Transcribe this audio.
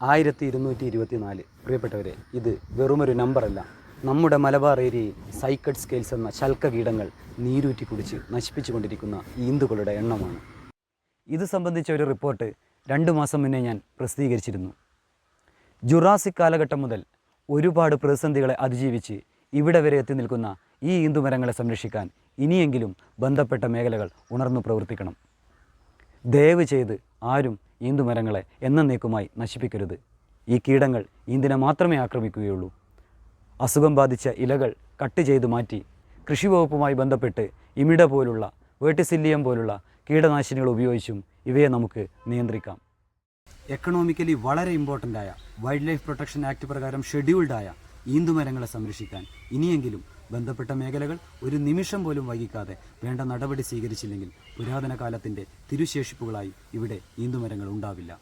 ആയിരത്തി ഇരുന്നൂറ്റി ഇരുപത്തിനാല് പ്രിയപ്പെട്ടവരെ ഇത് വെറുമൊരു നമ്പറല്ല. നമ്മുടെ മലബാർ ഏരിയയിൽ സൈക്കഡ് സ്കെയിൽസ് എന്ന ശൽക്ക കീടങ്ങൾ നീരൂറ്റി കുടിച്ച് നശിപ്പിച്ചുകൊണ്ടിരിക്കുന്ന ഈന്തുകളുടെ എണ്ണമാണ്. ഇത് സംബന്ധിച്ച ഒരു റിപ്പോർട്ട് രണ്ട് മാസം മുന്നേ ഞാൻ പ്രസിദ്ധീകരിച്ചിരുന്നു. ജുറാസിക് കാലഘട്ടം മുതൽ ഒരുപാട് പ്രതിസന്ധികളെ അതിജീവിച്ച് ഇവിടെ വരെ എത്തി നിൽക്കുന്ന ഈ ഈന്തുമരങ്ങളെ സംരക്ഷിക്കാൻ ഇനിയെങ്കിലും ബന്ധപ്പെട്ട മേഖലകൾ ഉണർന്നു പ്രവർത്തിക്കണം. ദയവ് ചെയ്ത് ആരും ഈന്തുമരങ്ങളെ എന്നേക്കുമായി നശിപ്പിക്കരുത്. ഈ കീടങ്ങൾ ഈന്തിനെ മാത്രമേ ആക്രമിക്കുകയുള്ളൂ. അസുഖം ബാധിച്ച ഇലകൾ കട്ട് ചെയ്ത് മാറ്റി കൃഷി വകുപ്പുമായി ബന്ധപ്പെട്ട് ഇമിഡ പോലുള്ള വേട്ടിസില്ലിയം പോലുള്ള കീടനാശിനികൾ ഉപയോഗിച്ചും ഇവയെ നമുക്ക് നിയന്ത്രിക്കാം. എക്കണോമിക്കലി വളരെ ഇമ്പോർട്ടന്റ് ആയ വൈൽഡ് ലൈഫ് പ്രൊട്ടക്ഷൻ ആക്ട് പ്രകാരം ഷെഡ്യൂൾഡായ ഈന്തുമരങ്ങളെ സംരക്ഷിക്കാൻ ഇനിയെങ്കിലും ബന്ധപ്പെട്ട മേഖലകൾ ഒരു നിമിഷം പോലും വൈകിക്കാതെ വേണ്ട നടപടി സ്വീകരിച്ചില്ലെങ്കിൽ പുരാതന കാലത്തിന്റെ തിരുശേഷിപ്പുകളായി ഇവിടെ ഈന്തുമരങ്ങൾ ഉണ്ടാവില്ല